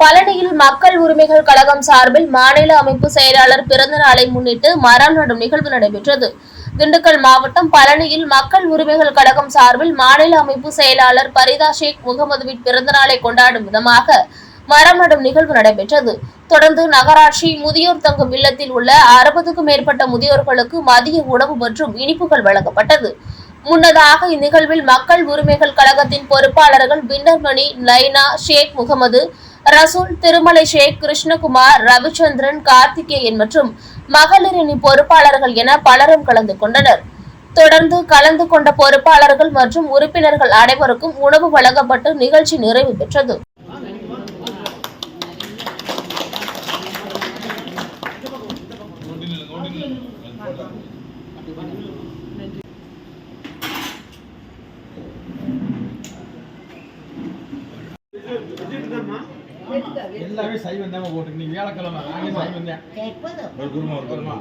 பழனியில் மக்கள் உரிமைகள் கழகம் சார்பில் மாநில அமைப்பு செயலாளர் பிறந்த நாளை முன்னிட்டு மரம் நடும் நிகழ்வு நடைபெற்றது. திண்டுக்கல் மாவட்டம் பழனியில் மக்கள் உரிமைகள் கழகம் சார்பில் மாநில அமைப்பு செயலாளர் பரிதா ஷேக் முகமதுவின் பிறந்த நாளை கொண்டாடும் விதமாக மரம் நடும் நிகழ்வு நடைபெற்றது. தொடர்ந்து நகராட்சி முதியோர் தங்கும் இல்லத்தில் உள்ள அறுபதுக்கும் மேற்பட்ட முதியோர்களுக்கு மதிய உணவு மற்றும் இனிப்புகள் வழங்கப்பட்டது. முன்னதாக இந்நிகழ்வில் மக்கள் உரிமைகள் கழகத்தின் பொறுப்பாளர்கள் பின்னர்மணி லைனா ஷேக் முகமது ரசூல் திருமலை ஷேக் கிருஷ்ணகுமார் ரவிச்சந்திரன் கார்த்திகேயன் மற்றும் மகளிரணி பொறுப்பாளர்கள் என பலரும் கலந்து கொண்டனர். தொடர்ந்து கலந்து கொண்ட பொறுப்பாளர்கள் மற்றும் உறுப்பினர்கள் அனைவருக்கும் உணவு வழங்கப்பட்டு நிகழ்ச்சி நிறைவு பெற்றது. எல்லாமே சைவம் தான் போட்டு நீ வியாழக்கிழமை நானே சைவம் தான். ஒரு குருமா ஒரு குருமா.